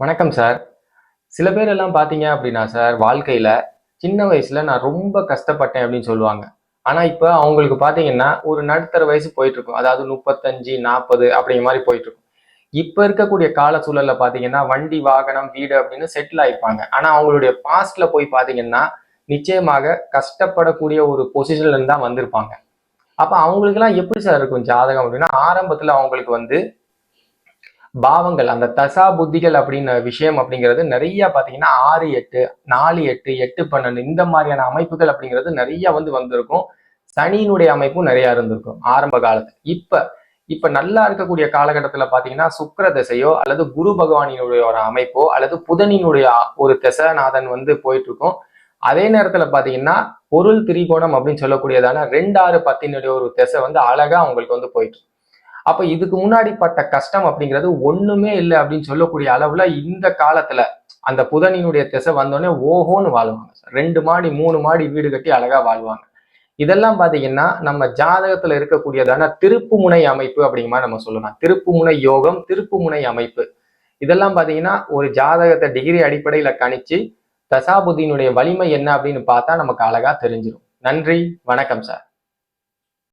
வணக்கம் சார் சில பேர் எல்லாம் பார்த்தீங்க அப்படின்னா சார் வாழ்க்கையில் சின்ன வயசில் நான் ரொம்ப கஷ்டப்பட்டேன் அப்படின்னு சொல்லுவாங்க. ஆனால் இப்போ அவங்களுக்கு பார்த்தீங்கன்னா ஒரு நடுத்தர வயசு போயிட்டுருக்கும். அதாவது முப்பத்தஞ்சு நாற்பது அப்படிங்கிற மாதிரி போயிட்டுருக்கும். இப்போ இருக்கக்கூடிய கால சூழலில் பார்த்தீங்கன்னா வண்டி வாகனம் வீடு அப்படின்னு செட்டில் ஆகிப்பாங்க ஆனால் அவங்களுடைய பாஸ்டில் போய் பார்த்தீங்கன்னா நிச்சயமாக கஷ்டப்படக்கூடிய ஒரு பொசிஷன்லேருந்து தான் வந்திருப்பாங்க. அப்போ அவங்களுக்குலாம் எப்படி சார் இருக்கும் ஜாதகம் அப்படின்னா ஆரம்பத்தில் அவங்களுக்கு வந்து பாவங்கள் அந்த தசா புத்திகள் அப்படின்னு விஷயம் அப்படிங்கிறது நிறைய பார்த்தீங்கன்னா ஆறு எட்டு நாலு எட்டு எட்டு பன்னெண்டு இந்த மாதிரியான அமைப்புகள் அப்படிங்கிறது நிறைய வந்து வந்திருக்கும். சனியினுடைய அமைப்பும் நிறைய இருந்திருக்கும் ஆரம்ப காலத்துல. இப்ப இப்ப நல்லா இருக்கக்கூடிய காலகட்டத்துல பாத்தீங்கன்னா சுக்கிர திசையோ அல்லது குரு பகவானினுடைய ஒரு அமைப்போ அல்லது புதனினுடைய ஒரு திசைநாதன் வந்து போயிட்டு இருக்கும் அதே நேரத்துல பாத்தீங்கன்னா பொருள் திரிகோணம் அப்படின்னு சொல்லக்கூடியதான ரெண்டு ஆறு பத்தினுடைய ஒரு திசை வந்து அழகா அவங்களுக்கு வந்து போயிட்டு அப்ப இதுக்கு முன்னாடி பட்ட கஷ்டம் அப்படிங்கிறது ஒண்ணுமே இல்லை அப்படின்னு சொல்லக்கூடிய அளவுல இந்த காலத்துல அந்த புதனினுடைய திசை வந்தோடனே ஓஹோன்னு வாழ்வாங்க சார். ரெண்டு மாடி மூணு மாடி வீடு கட்டி அழகா வாழ்வாங்க. இதெல்லாம் பாத்தீங்கன்னா நம்ம ஜாதகத்துல இருக்கக்கூடியதான திருப்புமுனை அமைப்பு அப்படிங்கிற மாதிரி நம்ம சொல்லலாம். திருப்புமுனை யோகம் திருப்புமுனை அமைப்பு. இதெல்லாம் பாத்தீங்கன்னா ஒரு ஜாதகத்தை டிகிரி அடிப்படையில கணிச்சு தசாபுதியினுடைய வலிமை என்ன அப்படின்னு பார்த்தா நமக்கு அழகா தெரிஞ்சிடும் நன்றி வணக்கம் சார்.